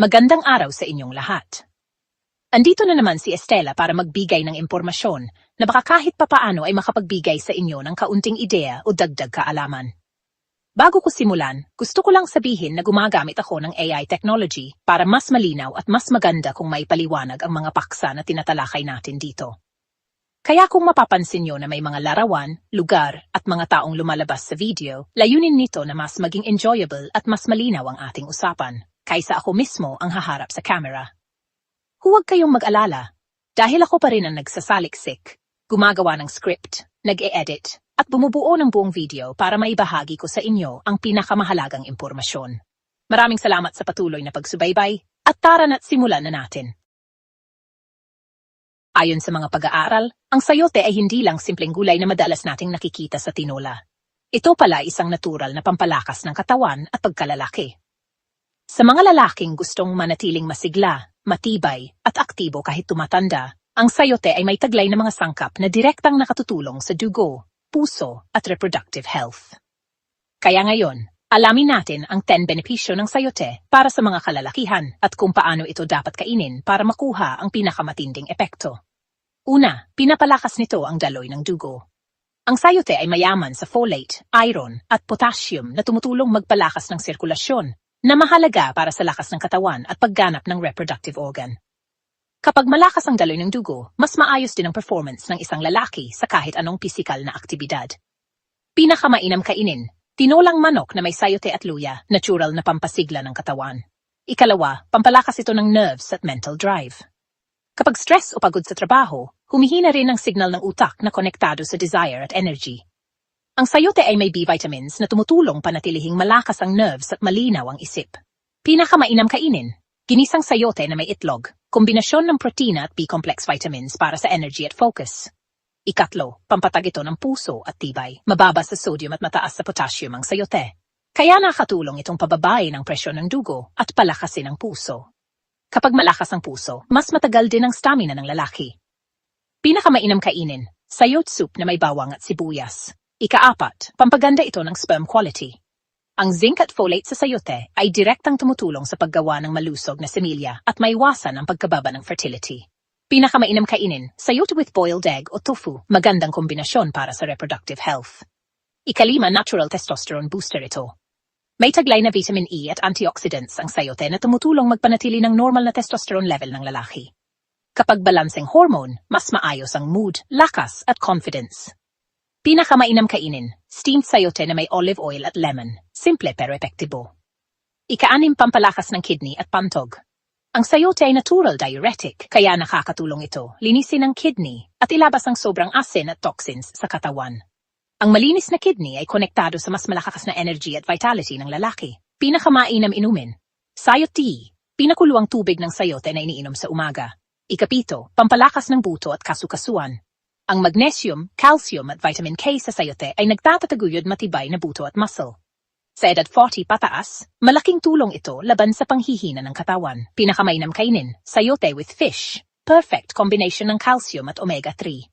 Magandang araw sa inyong lahat. Andito na naman si Estela para magbigay ng impormasyon na baka kahit papaano ay makapagbigay sa inyo ng kaunting ideya o dagdag kaalaman. Bago ko simulan, gusto ko lang sabihin na gumagamit ako ng AI technology para mas malinaw at mas maganda kung may paliwanag ang mga paksa na tinatalakay natin dito. Kaya kung mapapansin nyo na may mga larawan, lugar, at mga taong lumalabas sa video, layunin nito na mas maging enjoyable at mas malinaw ang ating usapan, kaysa ako mismo ang haharap sa camera. Huwag kayong mag-alala, dahil ako pa rin ang nagsasaliksik, gumagawa ng script, nag-e-edit, at bumubuo ng buong video para maibahagi ko sa inyo ang pinakamahalagang impormasyon. Maraming salamat sa patuloy na pagsubaybay, at tara na't simulan na natin. Ayon sa mga pag-aaral, ang sayote ay hindi lang simpleng gulay na madalas nating nakikita sa tinola. Ito pala isang natural na pampalakas ng katawan at pagkalalaki. Sa mga lalaking gustong manatiling masigla, matibay, at aktibo kahit tumatanda, ang sayote ay may taglay na mga sangkap na direktang nakatutulong sa dugo, puso, at reproductive health. Kaya ngayon, alamin natin ang 10 benepisyo ng sayote para sa mga kalalakihan at kung paano ito dapat kainin para makuha ang pinakamatinding epekto. Una, pinapalakas nito ang daloy ng dugo. Ang sayote ay mayaman sa folate, iron, at potassium na tumutulong magpalakas ng sirkulasyon na mahalaga para sa lakas ng katawan at pagganap ng reproductive organ. Kapag malakas ang daloy ng dugo, mas maayos din ang performance ng isang lalaki sa kahit anong pisikal na aktibidad. Pinakamainam kainin, tinolang manok na may sayote at luya, natural na pampasigla ng katawan. Ikalawa, pampalakas ito ng nerves at mental drive. Kapag stress o pagod sa trabaho, humihina rin ang signal ng utak na konektado sa desire at energy. Ang sayote ay may B vitamins na tumutulong panatilihing malakas ang nerves at malinaw ang isip. Pinakamainam kainin, ginisang sayote na may itlog, kombinasyon ng protina at B-complex vitamins para sa energy at focus. Ikatlo, pampatag ito ng puso at tibay, mababa sa sodium at mataas sa potassium ang sayote. Kaya nakatulong itong pababain ang presyon ng dugo at palakasin ang puso. Kapag malakas ang puso, mas matagal din ang stamina ng lalaki. Pinakamainam kainin, sayot soup na may bawang at sibuyas. Ikaapat, pampaganda ito ng sperm quality. Ang zinc at folate sa sayote ay direktang tumutulong sa paggawa ng malusog na semilya at maiwasan ang pagkababa ng fertility. Pinakamainam kainin, sayote with boiled egg o tofu, magandang kombinasyon para sa reproductive health. Ikalima, natural testosterone booster ito. May taglay na vitamin E at antioxidants ang sayote na tumutulong magpanatili ng normal na testosterone level ng lalaki. Kapag balanseng hormone, mas maayos ang mood, lakas at confidence. Pinakamainam kainin, steamed sayote na may olive oil at lemon, simple pero epektibo. Ikaanim pampalakas ng kidney at pantog. Ang sayote ay natural diuretic, kaya nakakatulong ito linisin ang kidney at ilabas ang sobrang asin at toxins sa katawan. Ang malinis na kidney ay konektado sa mas malakas na energy at vitality ng lalaki. Pinakamainam inumin. Sayot tea, pinakuluang tubig ng sayote na iniinom sa umaga. Ikapito, pampalakas ng buto at kasukasuan. Ang magnesium, calcium at vitamin K sa sayote ay nagtatataguyod matibay na buto at muscle. Sa edad 40 pataas, malaking tulong ito laban sa panghihina ng katawan. Pinakamainam kainin, sayote with fish. Perfect combination ng calcium at omega-3.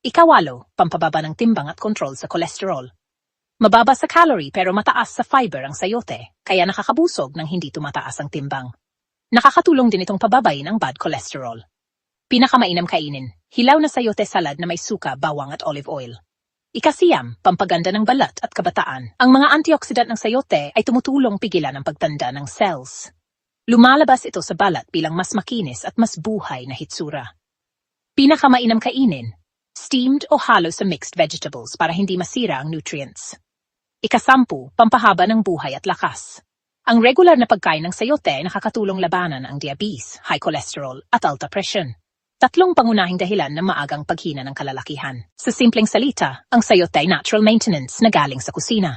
Ikawalo, pampababa ng timbang at control sa kolesterol. Mababa sa calorie pero mataas sa fiber ang sayote, kaya nakakabusog ng hindi tumataas ang timbang. Nakakatulong din itong pababain ang bad cholesterol. Pinakamainam kainin, hilaw na sayote salad na may suka, bawang at olive oil. Ikasiyam, pampaganda ng balat at kabataan. Ang mga antioxidant ng sayote ay tumutulong pigilan ang pagtanda ng cells. Lumalabas ito sa balat bilang mas makinis at mas buhay na hitsura. Pinakamainam kainin, steamed o halo sa mixed vegetables para hindi masira ang nutrients. Ikasampu, pampahaba ng buhay at lakas. Ang regular na pagkain ng sayote ay nakakatulong labanan ang diabetes, high cholesterol at alta presyon. Tatlong pangunahing dahilan ng maagang paghina ng kalalakihan. Sa simpleng salita, ang sayote ay natural maintenance na galing sa kusina.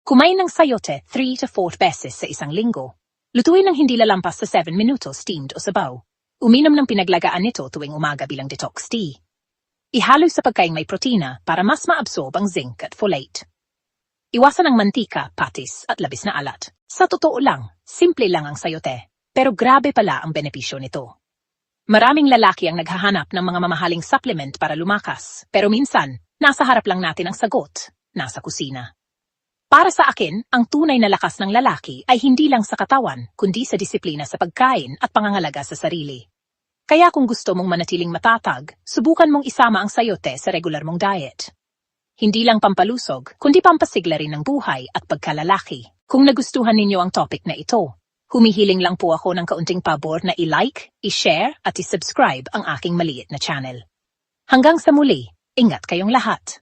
Kumain ng sayote 3 to 4 beses sa isang linggo. Lutuin ng hindi lalampas sa 7 minutos steamed o sabaw. Uminom ng pinaglagaan nito tuwing umaga bilang detox tea. Ihalo sa pagkaing may protina para mas maabsorb ang zinc at folate. Iwasan ang mantika, patis at labis na alat. Sa totoo lang, simple lang ang sayote, pero grabe pala ang benepisyo nito. Maraming lalaki ang naghahanap ng mga mamahaling supplement para lumakas, pero minsan, nasa harap lang natin ang sagot, nasa kusina. Para sa akin, ang tunay na lakas ng lalaki ay hindi lang sa katawan, kundi sa disiplina sa pagkain at pangangalaga sa sarili. Kaya kung gusto mong manatiling matatag, subukan mong isama ang sayote sa regular mong diet. Hindi lang pampalusog, kundi pampasigla rin ng buhay at pagkalalaki. Kung nagustuhan ninyo ang topic na ito, humihiling lang po ako ng kaunting pabor na i-like, i-share at i-subscribe ang aking maliit na channel. Hanggang sa muli, ingat kayong lahat.